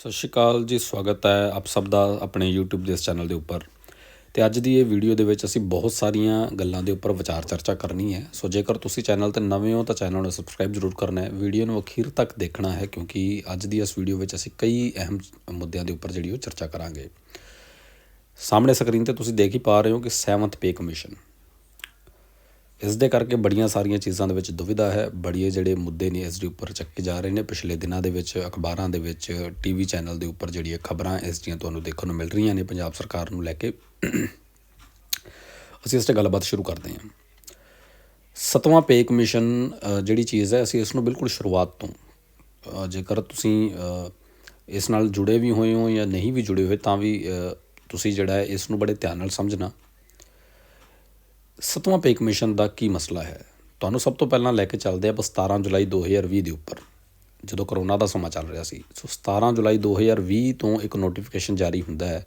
ਸਤਿ ਸ਼੍ਰੀ ਅਕਾਲ ਜੀ, ਸਵਾਗਤ ਹੈ ਆਪ ਸਭ ਦਾ ਆਪਣੇ YouTube ਦੇ ਇਸ ਚੈਨਲ ਦੇ ਉੱਪਰ। ਤੇ ਅੱਜ ਦੀ ਇਹ ਵੀਡੀਓ ਦੇ ਵਿੱਚ ਅਸੀਂ ਬਹੁਤ ਸਾਰੀਆਂ ਗੱਲਾਂ ਦੇ ਉੱਪਰ ਵਿਚਾਰ ਚਰਚਾ ਕਰਨੀ ਹੈ। ਸੋ ਜੇਕਰ ਤੁਸੀਂ ਚੈਨਲ ਤੇ ਨਵੇਂ ਹੋ ਤਾਂ ਚੈਨਲ ਨੂੰ ਸਬਸਕ੍ਰਾਈਬ ਜ਼ਰੂਰ ਕਰਨਾ ਹੈ। ਵੀਡੀਓ ਨੂੰ ਅਖੀਰ ਤੱਕ ਦੇਖਣਾ ਹੈ ਕਿਉਂਕਿ ਅੱਜ ਦੀ ਇਸ ਵੀਡੀਓ ਵਿੱਚ ਅਸੀਂ ਕਈ ਅਹਿਮ ਮੁੱਦਿਆਂ ਦੇ ਉੱਪਰ ਜਿਹੜੀ ਉਹ ਚਰਚਾ ਕਰਾਂਗੇ। ਸਾਹਮਣੇ ਸਕਰੀਨ ਤੇ ਤੁਸੀਂ ਦੇਖ ਹੀ ਪਾ ਰਹੇ ਹੋ ਕਿ 7th ਪੇ ਕਮਿਸ਼ਨ ਇਸ ਦੇ ਕਰਕੇ ਬੜੀਆਂ ਸਾਰੀਆਂ ਚੀਜ਼ਾਂ ਦੇ ਵਿੱਚ ਦੁਵਿਧਾ ਹੈ। ਬੜੀਏ ਜਿਹੜੇ ਮੁੱਦੇ ਨੇ ਇਸ ਦੇ ਉੱਪਰ ਚੱਕੇ ਜਾ ਰਹੇ ਨੇ। ਪਿਛਲੇ ਦਿਨਾਂ ਦੇ ਵਿੱਚ, ਅਖਬਾਰਾਂ ਦੇ ਵਿੱਚ ਟੀਵੀ ਚੈਨਲ ਦੇ ਉੱਪਰ ਜਿਹੜੀਆਂ ਖਬਰਾਂ ਇਸ ਦੀਆਂ ਤੁਹਾਨੂੰ ਦੇਖਣ ਨੂੰ ਮਿਲ ਰਹੀਆਂ ਨੇ ਪੰਜਾਬ ਸਰਕਾਰ ਨੂੰ ਲੈ ਕੇ। ਅਸੀਂ ਇਸ ਤੇ ਗੱਲਬਾਤ ਸ਼ੁਰੂ ਕਰਦੇ ਹਾਂ। ਸਤਵਾਂ ਪੇ ਕਮਿਸ਼ਨ ਜਿਹੜੀ ਚੀਜ਼ ਹੈ, ਅਸੀਂ ਇਸ ਨੂੰ ਬਿਲਕੁਲ ਸ਼ੁਰੂਆਤ ਤੋਂ ਜੇਕਰ ਤੁਸੀਂ ਇਸ ਨਾਲ ਜੁੜੇ ਵੀ ਹੋਏ ਹੋ ਜਾਂ ਨਹੀਂ ਵੀ ਜੁੜੇ ਹੋਏ, ਤਾਂ ਵੀ ਤੁਸੀਂ ਜਿਹੜਾ ਹੈ, ਇਸ ਨੂੰ ਬੜੇ ਧਿਆਨ ਨਾਲ ਸਮਝਣਾ। ਸਤਵਾਂ ਪੇ ਕਮਿਸ਼ਨ ਦਾ ਕੀ ਮਸਲਾ ਹੈ? ਤੁਹਾਨੂੰ ਸਭ ਤੋਂ ਪਹਿਲਾਂ ਲੈ ਕੇ ਚੱਲਦੇ ਆਪਾਂ 17 ਜੁਲਾਈ 2020 ਦੇ ਉੱਪਰ। ਜਦੋਂ ਕਰੋਨਾ ਦਾ ਸਮਾਂ ਚੱਲ ਰਿਹਾ ਸੀ। ਸੋ 17 ਜੁਲਾਈ 2020 ਤੋਂ ਇੱਕ ਨੋਟੀਫਿਕੇਸ਼ਨ ਜਾਰੀ ਹੁੰਦਾ ਹੈ।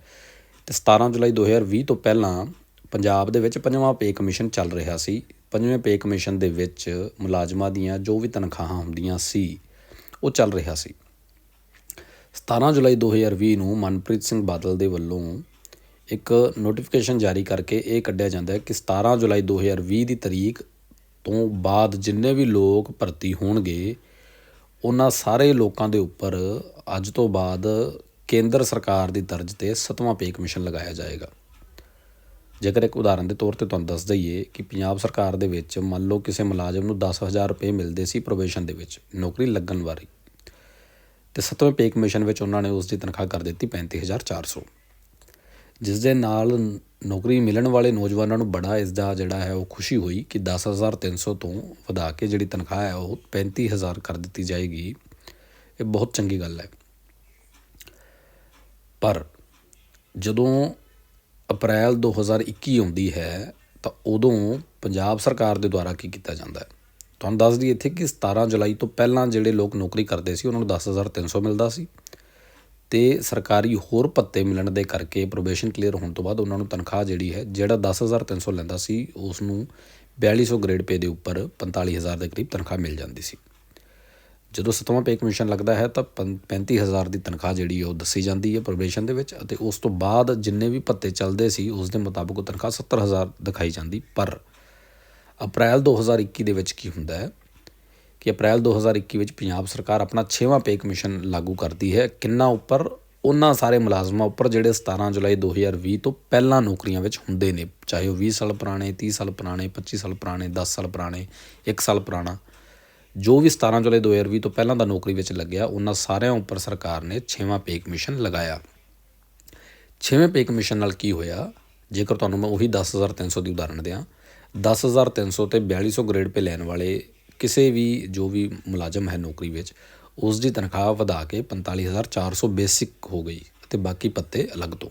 ਤੇ 17 ਜੁਲਾਈ 2020 ਤੋਂ ਪਹਿਲਾਂ ਪੰਜਾਬ ਦੇ ਵਿੱਚ ਪੰਜਵਾਂ ਪੇ ਕਮਿਸ਼ਨ ਚੱਲ ਰਿਹਾ ਸੀ। ਪੰਜਵੇਂ ਪੇ ਕਮਿਸ਼ਨ ਦੇ ਵਿੱਚ ਮੁਲਾਜ਼ਮਾਂ ਦੀਆਂ ਜੋ ਵੀ ਤਨਖਾਹਾਂ ਹੁੰਦੀਆਂ ਸੀ, ਉਹ ਚੱਲ ਰਿਹਾ ਸੀ। 17 ਜੁਲਾਈ 2020 ਨੂੰ ਮਨਪ੍ਰੀਤ ਸਿੰਘ ਬਾਦਲ ਦੇ ਵੱਲੋਂ ਇੱਕ ਨੋਟੀਫਿਕੇਸ਼ਨ ਜਾਰੀ ਕਰਕੇ ਇਹ ਕੱਢਿਆ ਜਾਂਦਾ ਹੈ ਕਿ 17 ਜੁਲਾਈ 2020 ਦੀ ਤਰੀਕ ਤੋਂ ਬਾਅਦ ਜਿੰਨੇ ਵੀ ਲੋਕ ਭਰਤੀ ਹੋਣਗੇ, ਉਹਨਾਂ ਸਾਰੇ ਲੋਕਾਂ ਦੇ ਉੱਪਰ ਅੱਜ ਤੋਂ ਬਾਅਦ ਕੇਂਦਰ ਸਰਕਾਰ ਦੀ ਤਰਜ਼ ਤੇ ਸਤਵਾਂ ਪੇ ਕਮਿਸ਼ਨ ਲਗਾਇਆ ਜਾਏਗਾ। ਜੇਕਰ ਇੱਕ ਉਦਾਹਰਨ ਦੇ ਤੌਰ ਤੇ ਤੁਹਾਨੂੰ ਦੱਸ ਦਈਏ ਕਿ ਪੰਜਾਬ ਸਰਕਾਰ ਦੇ ਵਿੱਚ ਮੰਨ ਲਓ ਕਿਸੇ ਮੁਲਾਜ਼ਮ ਨੂੰ 10000 ਰੁਪਏ ਮਿਲਦੇ ਸੀ ਪ੍ਰੋਬੇਸ਼ਨ ਦੇ ਵਿੱਚ ਨੌਕਰੀ ਲੱਗਣ ਵਾਰੀ, ਤੇ ਸਤਵੇਂ ਪੇ ਕਮਿਸ਼ਨ ਵਿੱਚ ਉਹਨਾਂ ਨੇ ਉਸ ਦੀ ਤਨਖਾਹ ਕਰ ਦਿੱਤੀ 35400 ਜਿਸ ਦੇ ਨਾਲ ਨੌਕਰੀ ਮਿਲਣ ਵਾਲੇ ਨੌਜਵਾਨਾਂ ਨੂੰ ਬੜਾ ਇਸ ਦਾ ਜਿਹੜਾ ਹੈ ਉਹ ਖੁਸ਼ੀ ਹੋਈ ਕਿ 10300 ਤੋਂ ਵਧਾ ਕੇ ਜਿਹੜੀ ਤਨਖਾਹ ਹੈ ਉਹ 35000 ਕਰ ਦਿੱਤੀ ਜਾਏਗੀ। ਇਹ ਬਹੁਤ ਚੰਗੀ ਗੱਲ ਹੈ। ਪਰ ਜਦੋਂ ਅਪ੍ਰੈਲ 2021 ਆਉਂਦੀ ਹੈ ਤਾਂ ਉਦੋਂ ਪੰਜਾਬ ਸਰਕਾਰ ਦੇ ਦੁਆਰਾ ਕੀ ਕੀਤਾ ਜਾਂਦਾ ਹੈ? ਤੁਹਾਨੂੰ ਦੱਸ ਦਈਏ ਇੱਥੇ ਕਿ 17 ਜੁਲਾਈ ਤੋਂ ਪਹਿਲਾਂ ਜਿਹੜੇ ਲੋਕ ਨੌਕਰੀ ਕਰਦੇ ਸੀ, ਉਹਨਾਂ ਨੂੰ 10300 ਮਿਲਦਾ ਸੀ। ਤੇ ਸਰਕਾਰੀ ਹੋਰ ਭੱਤੇ ਮਿਲਣ ਦੇ ਕਰਕੇ ਪ੍ਰੋਬੇਸ਼ਨ ਕਲੀਅਰ ਹੋਣ ਤੋਂ ਬਾਅਦ ਉਹਨਾਂ ਨੂੰ ਤਨਖਾਹ ਜਿਹੜੀ ਹੈ, ਜਿਹੜਾ 10300 ਲੈਂਦਾ ਸੀ ਉਸ ਨੂੰ 4200 ਗ੍ਰੇਡ ਪੇ ਦੇ ਉੱਪਰ 45000 ਦੇ ਕਰੀਬ ਤਨਖਾਹ ਮਿਲ ਜਾਂਦੀ ਸੀ। ਜਦੋਂ ਸਤਵਾਂ ਪੇ ਕਮਿਸ਼ਨ ਲੱਗਦਾ ਹੈ, ਤਾਂ ਪੰ- 35000 ਦੀ ਤਨਖਾਹ ਜਿਹੜੀ ਹੈ, ਉਹ ਦੱਸੀ ਜਾਂਦੀ ਹੈ ਪ੍ਰੋਬੇਸ਼ਨ ਦੇ ਵਿੱਚ ਅਤੇ ਉਸ ਤੋਂ ਬਾਅਦ ਜਿੰਨੇ ਵੀ ਭੱਤੇ ਚੱਲਦੇ ਸੀ, ਉਸ ਦੇ ਮੁਤਾਬਕ ਉਹ ਤਨਖਾਹ 70000 ਦਿਖਾਈ ਜਾਂਦੀ। ਪਰ ਅਪ੍ਰੈਲ 2021 ਦੇ ਵਿੱਚ ਕੀ ਹੁੰਦਾ ਹੈ ਕਿ ਅਪ੍ਰੈਲ 2021 ਵਿੱਚ ਪੰਜਾਬ ਸਰਕਾਰ ਆਪਣਾ 6ਵਾਂ ਪੇ ਕਮਿਸ਼ਨ ਲਾਗੂ ਕਰਦੀ ਹੈ। ਕਿੰਨਾ ਉੱਪਰ? ਉਹਨਾਂ ਸਾਰੇ ਮੁਲਾਜ਼ਮਾਂ ਉੱਪਰ ਜਿਹੜੇ 17 ਜੁਲਾਈ 2020 ਤੋਂ ਪਹਿਲਾਂ ਨੌਕਰੀਆਂ ਵਿੱਚ ਹੁੰਦੇ ਨੇ। ਚਾਹੇ ਉਹ 20 ਸਾਲ ਪੁਰਾਣੇ 30 ਸਾਲ ਪੁਰਾਣੇ 25 ਸਾਲ ਪੁਰਾਣੇ 10 ਸਾਲ ਪੁਰਾਣੇ 1 ਸਾਲ ਪੁਰਾਣਾ। ਜੋ ਵੀ 17 ਜੁਲਾਈ 2020 ਤੋਂ ਪਹਿਲਾਂ ਦਾ ਨੌਕਰੀ ਵਿੱਚ ਲੱਗਿਆ, ਉਹਨਾਂ ਸਾਰਿਆਂ ਉੱਪਰ ਸਰਕਾਰ ਨੇ 6ਵਾਂ ਪੇ ਕਮਿਸ਼ਨ ਲਗਾਇਆ। 6ਵੇਂ ਪੇ ਕਮਿਸ਼ਨ ਨਾਲ ਕੀ ਹੋਇਆ? ਜੇਕਰ ਤੁਹਾਨੂੰ ਮੈਂ ਉਹੀ 10300 ਦੀ ਉਦਾਹਰਣ ਦਿਆਂ 10300 ਤੇ 4200 ਗ੍ਰੇਡ ਪੇ ਲੈਣ ਵਾਲੇ ਕਿਸੇ ਵੀ, ਜੋ ਵੀ ਮੁਲਾਜ਼ਮ ਹੈ ਨੌਕਰੀ ਵਿੱਚ, ਉਸ ਦੀ ਤਨਖਾਹ ਵਧਾ ਕੇ 45400 ਬੇਸਿਕ ਹੋ ਗਈ ਅਤੇ ਬਾਕੀ ਪੱਤੇ ਅਲੱਗ ਤੋਂ।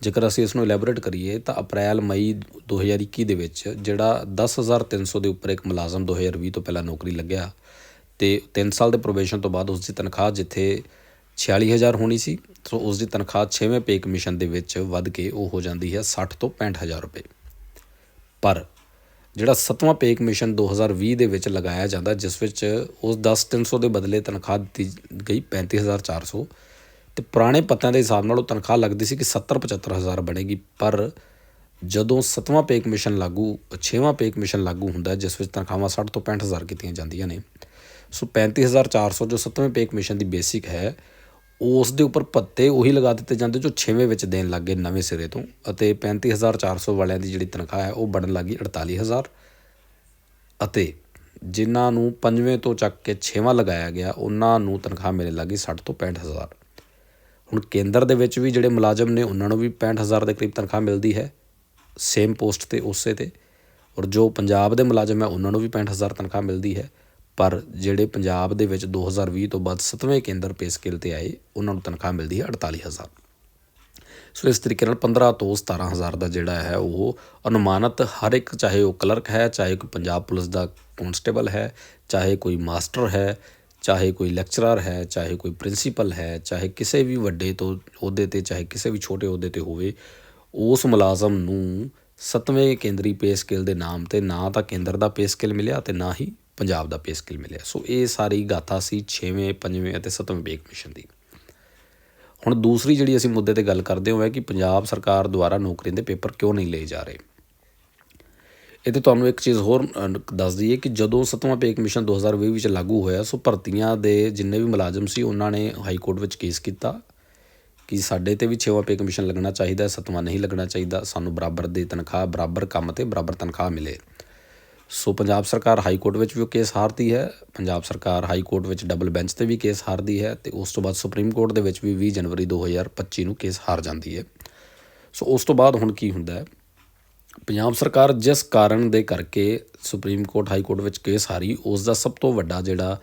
ਜੇਕਰ ਅਸੀਂ ਇਸ ਨੂੰ ਇਲੈਬੋਰੇਟ ਕਰੀਏ ਤਾਂ ਅਪ੍ਰੈਲ, ਮਈ 2021 ਦੇ ਵਿੱਚ ਜਿਹੜਾ 10300 ਦੇ ਉੱਪਰ ਇੱਕ ਮੁਲਾਜ਼ਮ 2020 ਤੋਂ ਪਹਿਲਾਂ ਨੌਕਰੀ ਲੱਗਿਆ ਤੇ 3 ਸਾਲ ਦੇ ਪ੍ਰੋਬੇਸ਼ਨ ਤੋਂ ਬਾਅਦ ਉਸ ਦੀ ਤਨਖਾਹ ਜਿੱਥੇ 46000 ਹੋਣੀ ਸੀ, ਸੋ ਉਸ ਦੀ ਤਨਖਾਹ 6ਵੇਂ ਪੇ ਕਮਿਸ਼ਨ ਦੇ ਵਿੱਚ ਵੱਧ ਕੇ ਉਹ ਹੋ ਜਾਂਦੀ ਹੈ 60 ਤੋਂ 65000 ਰੁਪਏ। ਪਰ ਜਿਹੜਾ ਸਤਵਾਂ ਪੇ ਕਮਿਸ਼ਨ 2020 ਦੇ ਵਿੱਚ ਲਗਾਇਆ ਜਾਂਦਾ, ਜਿਸ ਵਿੱਚ ਉਸ 10300 ਦੇ ਬਦਲੇ ਤਨਖਾਹ ਦਿੱਤੀ ਗਈ 35400 ਤੇ ਪੁਰਾਣੇ ਪੱਤਿਆਂ ਦੇ ਹਿਸਾਬ ਨਾਲ ਉਹ ਤਨਖਾਹ ਲੱਗਦੀ ਸੀ ਕਿ 70 75000 ਬਣੇਗੀ। ਪਰ ਜਦੋਂ ਸਤਵਾਂ ਪੇ ਕਮਿਸ਼ਨ ਲਾਗੂ 6ਵਾਂ ਪੇ ਕਮਿਸ਼ਨ ਲਾਗੂ ਹੁੰਦਾ, ਜਿਸ ਵਿੱਚ ਤਨਖਾਹਾਂ 60 ਤੋਂ 65000 ਕੀਤੀਆਂ ਜਾਂਦੀਆਂ ਨੇ। ਸੋ 35400 ਜੋ ਸਤਵੇਂ ਪੇ ਕਮਿਸ਼ਨ ਦੀ ਬੇਸਿਕ ਹੈ ਉਸ ਦੇ ਉੱਪਰ ਭੱਤੇ ਉਹੀ ਲਗਾ ਦਿੱਤੇ ਜਾਂਦੇ ਜੋ 6ਵੇਂ ਵਿੱਚ ਦੇਣ ਲੱਗੇ ਨਵੇਂ ਸਿਰੇ ਤੋਂ ਅਤੇ 35400 ਵਾਲਿਆਂ ਦੀ ਜਿਹੜੀ ਤਨਖਾਹ ਹੈ ਉਹ ਬਣਨ ਲੱਗੀ 48000 ਅਤੇ ਜਿਨ੍ਹਾਂ ਨੂੰ ਪੰਜਵੇਂ ਤੋਂ ਚੱਕ ਕੇ 6ਵਾਂ ਲਗਾਇਆ ਗਿਆ, ਉਹਨਾਂ ਨੂੰ ਤਨਖਾਹ ਮਿਲਣ ਲੱਗੀ 60 ਤੋਂ 65000 ਹੁਣ ਕੇਂਦਰ ਦੇ ਵਿੱਚ ਵੀ ਜਿਹੜੇ ਮੁਲਾਜ਼ਮ ਨੇ, ਉਹਨਾਂ ਨੂੰ ਵੀ 65000 ਦੇ ਕਰੀਬ ਤਨਖਾਹ ਮਿਲਦੀ ਹੈ ਸੇਮ ਪੋਸਟ ਤੇ ਉਸੇ ਤੇ। ਔਰ ਜੋ ਪੰਜਾਬ ਦੇ ਮੁਲਾਜ਼ਮ ਹੈ, ਉਹਨਾਂ ਨੂੰ ਵੀ 65000 ਤਨਖਾਹ ਮਿਲਦੀ ਹੈ। ਪਰ ਜਿਹੜੇ ਪੰਜਾਬ ਦੇ ਵਿੱਚ 2020 ਤੋਂ ਬਾਅਦ 7ਵੇਂ ਕੇਂਦਰ ਪੇ ਸਕੇਲ ਤੇ ਆਏ, ਉਹਨਾਂ ਨੂੰ ਤਨਖਾਹ ਮਿਲਦੀ ਹੈ 48000 ਸੋ ਇਸ ਤਰੀਕੇ ਨਾਲ 15 ਤੋਂ 17000 ਦਾ ਜਿਹੜਾ ਹੈ ਉਹ ਅਨੁਮਾਨਿਤ ਹਰ ਇੱਕ, ਚਾਹੇ ਉਹ ਕਲਰਕ ਹੈ, ਚਾਹੇ ਕੋਈ ਪੰਜਾਬ ਪੁਲਿਸ ਦਾ ਕਨਸਟੇਬਲ ਹੈ, ਚਾਹੇ ਕੋਈ ਮਾਸਟਰ ਹੈ, ਚਾਹੇ ਕੋਈ ਲੈਕਚਰਰ ਹੈ, ਚਾਹੇ ਕੋਈ ਪ੍ਰਿੰਸੀਪਲ ਹੈ, ਚਾਹੇ ਕਿਸੇ ਵੀ ਵੱਡੇ ਤੋਂ ਅਹੁਦੇ ਤੇ, ਚਾਹੇ ਕਿਸੇ ਵੀ ਛੋਟੇ ਅਹੁਦੇ ਤੇ ਹੋਵੇ, ਉਸ ਮੁਲਾਜ਼ਮ ਨੂੰ ਸੱਤਵੇਂ ਕੇਂਦਰੀ ਪੇ ਸਕੇਲ ਦੇ ਨਾਮ ਤੇ ਨਾ ਤਾਂ ਕੇਂਦਰ ਦਾ ਪੇ ਸਕੇਲ ਮਿਲਿਆ ਤੇ ਨਾ ਹੀ ਪੰਜਾਬ ਦਾ ਪੇ ਸਕੇਲ ਮਿਲਿਆ। ਸੋ ਇਹ ਸਾਰੀ ਗਾਥਾ ਸੀ 6ਵੇਂ 5ਵੇਂ ਅਤੇ 7ਵੇਂ ਪੇ ਕਮਿਸ਼ਨ ਦੀ। ਹੁਣ ਦੂਸਰੀ ਜਿਹੜੀ ਅਸੀਂ ਮੁੱਦੇ ਤੇ ਗੱਲ ਕਰਦੇ ਹੋਏ ਕਿ ਪੰਜਾਬ ਸਰਕਾਰ ਦੁਆਰਾ ਨੌਕਰੀਆਂ ਦੇ ਪੇਪਰ ਕਿਉਂ ਨਹੀਂ ਲਏ ਜਾ ਰਹੇ। ਇਹ ਤੇ ਤੁਹਾਨੂੰ ਇੱਕ ਚੀਜ਼ ਹੋਰ ਦੱਸ ਦਈਏ ਕਿ ਜਦੋਂ ਸੱਤਵਾਂ ਪੇ ਕਮਿਸ਼ਨ 2020 ਵਿੱਚ ਲਾਗੂ ਹੋਇਆ ਸੋ ਭਰਤੀਆਂ ਦੇ ਜਿੰਨੇ ਵੀ ਮੁਲਾਜ਼ਮ ਸੀ ਉਹਨਾਂ ਨੇ ਹਾਈ ਕੋਰਟ ਵਿੱਚ ਕੇਸ ਕੀਤਾ ਕਿ ਸਾਡੇ ਤੇ ਵੀ ਛੇਵਾਂ ਪੇ ਕਮਿਸ਼ਨ ਲੱਗਣਾ ਚਾਹੀਦਾ ਹੈ, ਸੱਤਵਾਂ ਨਹੀਂ ਲੱਗਣਾ ਚਾਹੀਦਾ ਸਾਨੂੰ ਬਰਾਬਰ ਦੀ ਤਨਖਾਹ ਬਰਾਬਰ ਕੰਮ ਤੇ ਬਰਾਬਰ ਤਨਖਾਹ ਮਿਲੇ। ਸੋ ਪੰਜਾਬ ਸਰਕਾਰ ਹਾਈ ਕੋਰਟ ਵਿੱਚ ਵੀ ਉਹ ਕੇਸ ਹਾਰਦੀ ਹੈ, ਪੰਜਾਬ ਸਰਕਾਰ ਹਾਈ ਕੋਰਟ ਵਿੱਚ ਡਬਲ ਬੈਂਚ ਤੇ ਵੀ ਕੇਸ ਹਾਰਦੀ ਹੈ ਤੇ ਉਸ ਤੋਂ ਬਾਅਦ ਸੁਪਰੀਮ ਕੋਰਟ ਦੇ ਵਿੱਚ ਵੀ 20 ਜਨਵਰੀ 2025 ਨੂੰ ਕੇਸ ਹਾਰ ਜਾਂਦੀ ਹੈ। ਸੋ ਉਸ ਤੋਂ ਬਾਅਦ ਹੁਣ ਕੀ ਹੁੰਦਾ ਹੈ? ਪੰਜਾਬ ਸਰਕਾਰ ਜਿਸ ਕਾਰਨ ਦੇ ਕਰਕੇ ਸੁਪਰੀਮ ਕੋਰਟ, ਹਾਈ ਕੋਰਟ ਵਿੱਚ ਕੇਸ ਹਾਰੀ, ਉਸ ਦਾ ਸਭ ਤੋਂ ਵੱਡਾ ਜਿਹੜਾ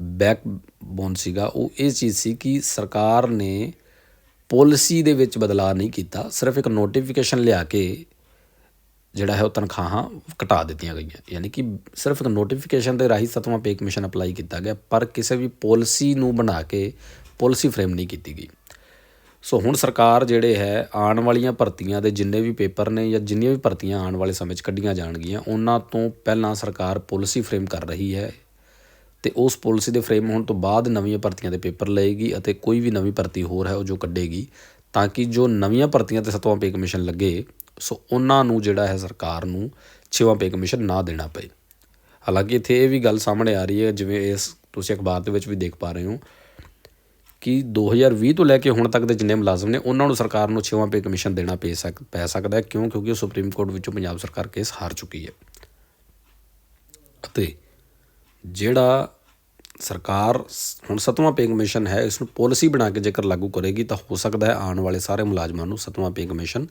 ਬੈਕ ਬੋਨ ਸੀਗਾ, ਉਹ ਇਹ ਚੀਜ਼ ਸੀ ਕਿ ਸਰਕਾਰ ਨੇ ਪਾਲਿਸੀ ਦੇ ਵਿੱਚ ਬਦਲਾਅ ਨਹੀਂ ਕੀਤਾ, ਸਿਰਫ ਇੱਕ ਨੋਟੀਫਿਕੇਸ਼ਨ ਲਿਆ ਕੇ ਜਿਹੜਾ ਹੈ ਉਹ ਤਨਖਾਹਾਂ ਘਟਾ ਦਿੱਤੀਆਂ ਗਈਆਂ। ਯਾਨੀ ਕਿ ਸਿਰਫ ਇੱਕ ਨੋਟੀਫਿਕੇਸ਼ਨ ਦੇ ਰਾਹੀਂ ਸੱਤਵਾਂ ਪੇ ਕਮਿਸ਼ਨ ਅਪਲਾਈ ਕੀਤਾ ਗਿਆ, ਪਰ ਕਿਸੇ ਵੀ ਪਾਲਿਸੀ ਨੂੰ ਬਣਾ ਕੇ ਪਾਲਿਸੀ ਫਰੇਮ ਨਹੀਂ ਕੀਤੀ ਗਈ। ਸੋ ਹੁਣ ਸਰਕਾਰ ਜਿਹੜੇ ਹੈ, ਆਉਣ ਵਾਲੀਆਂ ਭਰਤੀਆਂ ਦੇ ਜਿੰਨੇ ਵੀ ਪੇਪਰ ਨੇ ਜਾਂ ਜਿੰਨੀਆਂ ਵੀ ਭਰਤੀਆਂ ਆਉਣ ਵਾਲੇ ਸਮੇਂ 'ਚ ਕੱਢੀਆਂ ਜਾਣਗੀਆਂ, ਉਹਨਾਂ ਤੋਂ ਪਹਿਲਾਂ ਸਰਕਾਰ ਪਾਲਿਸੀ ਫਰੇਮ ਕਰ ਰਹੀ ਹੈ ਤੇ ਉਸ ਪਾਲਿਸੀ ਦੇ ਫਰੇਮ ਹੋਣ ਤੋਂ ਬਾਅਦ ਨਵੀਆਂ ਭਰਤੀਆਂ ਦੇ ਪੇਪਰ ਲਏਗੀ ਅਤੇ ਕੋਈ ਵੀ ਨਵੀਂ ਭਰਤੀ ਹੋਰ ਹੈ ਉਹ ਜੋ ਕੱਢੇਗੀ, ਤਾਂ ਕਿ ਜੋ ਨਵੀਆਂ ਭਰਤੀਆਂ ਤੇ ਸੱਤਵਾਂ ਪੇ ਕਮਿਸ਼ਨ ਲੱਗੇ ਸੋ ਉਹਨਾਂ ਨੂੰ ਜਿਹੜਾ ਹੈ ਸਰਕਾਰ ਨੂੰ ਛੇਵਾਂ ਪੇ ਕਮਿਸ਼ਨ ਨਾ ਦੇਣਾ ਪਏ। ਹਾਲਾਂਕਿ ਇੱਥੇ ਇਹ ਵੀ ਗੱਲ ਸਾਹਮਣੇ ਆ ਰਹੀ ਹੈ, ਜਿਵੇਂ ਇਸ ਤੁਸੀਂ ਅਖਬਾਰ ਦੇ ਵਿੱਚ ਵੀ ਦੇਖ ਪਾ ਰਹੇ ਹੋ ਕਿ 2020 ਤੋਂ ਲੈ ਕੇ ਹੁਣ ਤੱਕ ਦੇ ਜਿੰਨੇ ਮੁਲਾਜ਼ਮ ਨੇ, ਉਹਨਾਂ ਨੂੰ ਸਰਕਾਰ ਨੂੰ ਛੇਵਾਂ ਪੇ ਕਮਿਸ਼ਨ ਦੇਣਾ ਪੈ ਸਕ, ਪੈ ਸਕਦਾ ਹੈ, ਕਿਉਂ? ਕਿਉਂਕਿ ਉਹ ਸੁਪਰੀਮ ਕੋਰਟ ਵਿੱਚੋਂ ਪੰਜਾਬ ਸਰਕਾਰ ਕੇਸ ਹਾਰ ਚੁੱਕੀ ਹੈ। ਅਤੇ ਜਿਹੜਾ ਸਰਕਾਰ ਹੁਣ ਸੱਤਵਾਂ ਪੇ ਕਮਿਸ਼ਨ ਹੈ, ਇਸ ਨੂੰ ਪਾਲਿਸੀ ਬਣਾ ਕੇ ਜੇਕਰ ਲਾਗੂ ਕਰੇਗੀ ਤਾਂ ਹੋ ਸਕਦਾ ਹੈ ਆਉਣ ਵਾਲੇ ਸਾਰੇ ਮੁਲਾਜ਼ਮਾਂ ਨੂੰ ਸੱਤਵਾਂ ਪੇ ਕਮਿਸ਼ਨ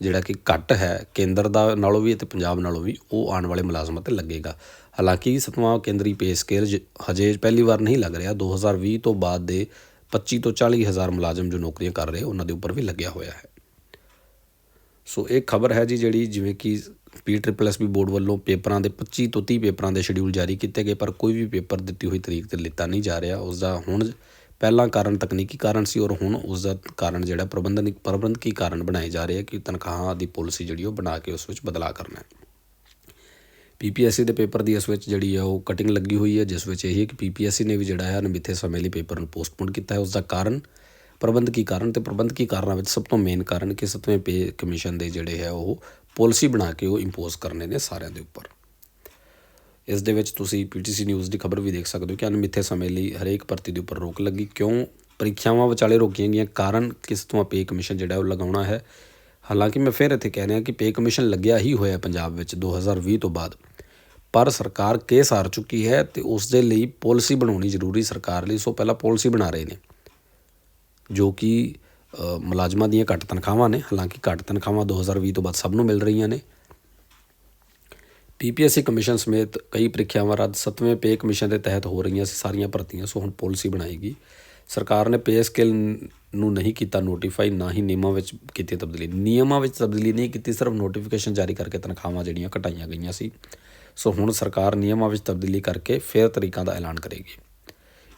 ਜਿਹੜਾ ਕਿ ਘੱਟ ਹੈ, ਕੇਂਦਰ ਦਾ ਨਾਲੋਂ ਵੀ ਅਤੇ ਪੰਜਾਬ ਨਾਲੋਂ ਵੀ ਉਹ ਆਉਣ ਵਾਲੇ ਮੁਲਾਜ਼ਮਾਂ ਤੇ ਲੱਗੇਗਾ। ਹਾਲਾਂਕਿ ਸੱਤਵਾਂ ਕੇਂਦਰੀ ਪੇ ਸਕੇਲ ਜ- ਹਜੇ ਪਹਿਲੀ ਵਾਰ ਨਹੀਂ ਲੱਗ ਰਿਹਾ। 2020 ਤੋਂ ਬਾਅਦ ਦੇ 25 ਤੋਂ 40 ਹਜ਼ਾਰ ਮੁਲਾਜ਼ਮ ਜੋ ਨੌਕਰੀਆਂ ਕਰ ਰਹੇ, ਉਹਨਾਂ ਦੇ ਉੱਪਰ ਵੀ ਲੱਗਿਆ ਹੋਇਆ ਹੈ। ਸੋ ਇਹ ਖਬਰ ਹੈ ਜੀ ਜਿਹੜੀ ਜਿਵੇਂ ਕਿ P triple S B board ਵੱਲੋਂ ਪੇਪਰਾਂ ਦੇ 25 ਤੋਂ 30 ਪੇਪਰਾਂ ਦੇ ਸ਼ਡਿਊਲ ਜਾਰੀ ਕੀਤੇ ਗਏ, ਪਰ ਕੋਈ ਵੀ ਪੇਪਰ ਦਿੱਤੀ ਹੋਈ ਤਰੀਕ ਤੇ ਲਿੱਤਾ ਨਹੀਂ ਜਾ ਰਿਹਾ। ਉਸ ਦਾ ਹੁਣ ਪਹਿਲਾਂ ਕਾਰਨ ਤਕਨੀਕੀ ਕਾਰਨ ਸੀ ਔਰ ਹੁਣ ਉਸ ਦਾ ਕਾਰਨ ਜਿਹੜਾ ਪ੍ਰਬੰਧਨ ਪ੍ਰਬੰਧਕੀ ਕਾਰਨ ਬਣਾਏ ਜਾ ਰਹੇ ਆ ਕਿ ਤਨਖਾਹਾਂ ਦੀ ਪਾਲਿਸੀ ਜਿਹੜੀ ਉਹ ਬਣਾ ਕੇ ਉਸ ਵਿੱਚ ਬਦਲਾਅ ਕਰਨਾ ਹੈ। ਪੀਪੀਐਸਸੀ ਦੇ ਪੇਪਰ ਦੀ ਇਸ ਵਿੱਚ ਜਿਹੜੀ ਹੈ ਉਹ ਕਟਿੰਗ ਲੱਗੀ ਹੋਈ ਹੈ, ਜਿਸ ਵਿੱਚ ਇਹ ਹੈ ਕਿ ਪੀਪੀਐਸਸੀ ਨੇ ਵੀ ਜਿਹੜਾ ਹੈ ਅਣਮਿੱਥੇ ਸਮੇਂ ਲਈ ਪੇਪਰ ਨੂੰ ਪੋਸਟਪੋਨ ਕੀਤਾ ਹੈ। ਉਸ ਦਾ ਕਾਰਨ ਪ੍ਰਬੰਧਕੀ ਕਾਰਨ ਤੇ ਪ੍ਰਬੰਧਕੀ ਕਾਰਨਾਂ ਵਿੱਚ ਸਭ ਤੋਂ ਮੇਨ ਕਾਰਨ ਕਿ ਸੱਤਵੇਂ ਪੇ ਕਮਿਸ਼ਨ ਦੇ ਜਿਹੜੇ ਹੈ ਉਹ ਪਾਲਿਸੀ ਬਣਾ ਕੇ ਉਹ ਇੰਪੋਜ਼ ਕਰਨੇ ਨੇ ਸਾਰਿਆਂ ਦੇ ਉੱਪਰ। ਇਸ ਦੇ ਵਿੱਚ ਤੁਸੀਂ ਪੀਟੀਸੀ ਨਿਊਜ਼ ਦੀ ਖਬਰ ਵੀ ਦੇਖ ਸਕਦੇ ਹੋ ਕਿ ਅਣਮਿੱਥੇ ਸਮੇਂ ਲਈ ਹਰੇਕ ਭਰਤੀ ਦੇ ਉੱਪਰ ਰੋਕ ਲੱਗੀ। ਕਿਉਂ? ਪ੍ਰੀਖਿਆਵਾਂ ਵਿਚਾਲੇ ਰੋਕੀਆਂ ਗਈਆਂ ਕਾਰਨ ਕਿਸ ਤੋਂ ਪੇ ਕਮਿਸ਼ਨ ਜਿਹੜਾ ਉਹ ਲਗਾਉਣਾ ਹੈ। ਹਾਲਾਂਕਿ ਮੈਂ ਫਿਰ ਇੱਥੇ ਕਹਿ ਰਿਹਾ ਕਿ ਪੇ ਕਮਿਸ਼ਨ ਲੱਗਿਆ ਹੀ ਹੋਇਆ ਪੰਜਾਬ ਵਿੱਚ 2020 ਤੋਂ ਬਾਅਦ। ਪਰ ਸਰਕਾਰ ਕੇਸ ਹਾਰ ਚੁੱਕੀ ਹੈ ਤੇ ਉਸ ਦੇ ਲਈ ਪਾਲਿਸੀ ਬਣਾਉਣੀ ਜ਼ਰੂਰੀ ਸਰਕਾਰ ਲਈ, ਸੋ ਪਹਿਲਾਂ ਪਾਲਿਸੀ ਬਣਾ ਰਹੇ ਨੇ। ਜੋ ਕਿ ਮੁਲਾਜ਼ਮਾਂ ਦੀਆਂ ਘੱਟ ਤਨਖਾਹਾਂ ਨੇ, ਹਾਲਾਂਕਿ ਘੱਟ ਤਨਖਾਹਾਂ 2020 ਤੋਂ ਬਾਅਦ ਸਭ ਨੂੰ ਮਿਲ ਰਹੀਆਂ ਨੇ। ਪੀਪੀਐਸਸੀ ਕਮਿਸ਼ਨ ਸਮੇਤ ਕਈ ਪ੍ਰੀਖਿਆਵਾਂ ਰੱਦ ਸੱਤਵੇਂ ਪੇ ਕਮਿਸ਼ਨ ਦੇ ਤਹਿਤ ਹੋ ਰਹੀਆਂ ਸੀ, ਸਾਰੀਆਂ ਭਰਤੀਆਂ, ਸੋ ਹੁਣ ਪਾਲਿਸੀ ਬਣਾਏਗੀ ਸਰਕਾਰ ਨੇ ਪੇ ਸਕੇਲ ਨੂੰ ਨਹੀਂ ਕੀਤਾ ਨੋਟੀਫਾਈ ਨਾ ਹੀ ਨਿਯਮਾਂ ਵਿੱਚ ਕੀਤੀ ਤਬਦੀਲੀ। ਨਿਯਮਾਂ ਵਿੱਚ ਤਬਦੀਲੀ ਨਹੀਂ ਕੀਤੀ, ਸਿਰਫ ਨੋਟੀਫਿਕੇਸ਼ਨ ਜਾਰੀ ਕਰਕੇ ਤਨਖਾਹਾਂ ਜਿਹੜੀਆਂ ਘਟਾਈਆਂ ਗਈਆਂ ਸੀ। ਸੋ ਹੁਣ ਸਰਕਾਰ ਨਿਯਮਾਂ ਵਿੱਚ ਤਬਦੀਲੀ ਕਰਕੇ ਫਿਰ ਤਰੀਕਾਂ ਦਾ ਐਲਾਨ ਕਰੇਗੀ।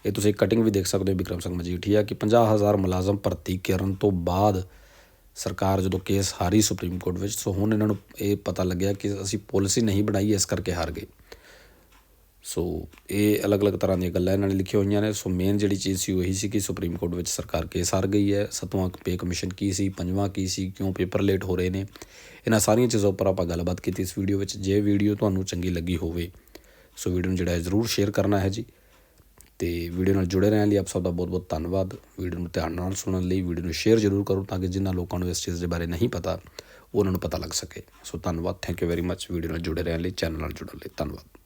ਇਹ ਤੁਸੀਂ ਕਟਿੰਗ ਵੀ ਦੇਖ ਸਕਦੇ ਹੋ ਵਿਕਰਮ ਸਿੰਘ ਮਜੀਠੀਆ, ਕਿ 50000 ਮੁਲਾਜ਼ਮ ਭਰਤੀ ਕਰਨ ਤੋਂ ਬਾਅਦ ਸਰਕਾਰ ਜਦੋਂ ਕੇਸ ਹਾਰੀ ਸੁਪਰੀਮ ਕੋਰਟ ਵਿੱਚ, ਸੋ ਹੁਣ ਇਹਨਾਂ ਨੂੰ ਇਹ ਪਤਾ ਲੱਗਿਆ ਕਿ ਅਸੀਂ ਪਾਲਿਸੀ ਨਹੀਂ ਬਣਾਈ, ਇਸ ਕਰਕੇ ਹਾਰ ਗਏ। ਸੋ ਇਹ ਅਲੱਗ-ਅਲੱਗ ਤਰ੍ਹਾਂ ਦੀਆਂ ਗੱਲਾਂ ਇਹਨਾਂ ਨੇ ਲਿਖੀਆਂ ਹੋਈਆਂ ਨੇ। ਸੋ ਮੇਨ ਜਿਹੜੀ ਚੀਜ਼ ਸੀ ਉਹ ਇਹੀ ਸੀ ਕਿ ਸੁਪਰੀਮ ਕੋਰਟ ਵਿੱਚ ਸਰਕਾਰ ਕੇਸ ਹਾਰ ਗਈ ਹੈ। ਸੱਤਵਾਂ ਪੇ ਕਮਿਸ਼ਨ ਕੀ ਸੀ, ਪੰਜਵਾਂ ਕੀ ਸੀ, ਕਿਉਂ ਪੇਪਰ ਲੇਟ ਹੋ ਰਹੇ ਨੇ? ਇਹਨਾਂ ਸਾਰੀਆਂ ਚੀਜ਼ਾਂ ਉੱਪਰ ਆਪਾਂ ਗੱਲਬਾਤ ਕੀਤੀ ਇਸ ਵੀਡੀਓ ਵਿੱਚ। ਜੇ ਵੀਡੀਓ ਤੁਹਾਨੂੰ ਚੰਗੀ ਲੱਗੀ ਹੋਵੇ, ਸੋ ਵੀਡੀਓ ਨੂੰ ਜਿਹੜਾ ਹੈ ਜ਼ਰੂਰ ਸ਼ੇਅਰ ਕਰਨਾ ਹੈ ਜੀ। ਤੇ ਵੀਡੀਓ ਨਾਲ ਜੁੜੇ ਰਹਿਣ ਲਈ ਆਪ ਸਭ ਦਾ ਬਹੁਤ-ਬਹੁਤ ਧੰਨਵਾਦ। ਵੀਡੀਓ ਨੂੰ ਧਿਆਨ ਨਾਲ ਸੁਣਨ ਲਈ ਵੀਡੀਓ ਨੂੰ ਸ਼ੇਅਰ ਜ਼ਰੂਰ ਕਰੋ ਤਾਂ ਕਿ ਜਿਨ੍ਹਾਂ ਲੋਕਾਂ ਨੂੰ ਇਸ ਚੀਜ਼ ਦੇ ਬਾਰੇ ਨਹੀਂ ਪਤਾ, ਉਹਨਾਂ ਨੂੰ ਪਤਾ ਲੱਗ ਸਕੇ। ਸੋ ਧੰਨਵਾਦ। Thank you very much video ਨਾਲ ਜੁੜੇ ਰਹਿਣ ਲਈ ਚੈਨਲ ਨਾਲ ਜੁੜਨ ਲਈ ਧੰਨਵਾਦ।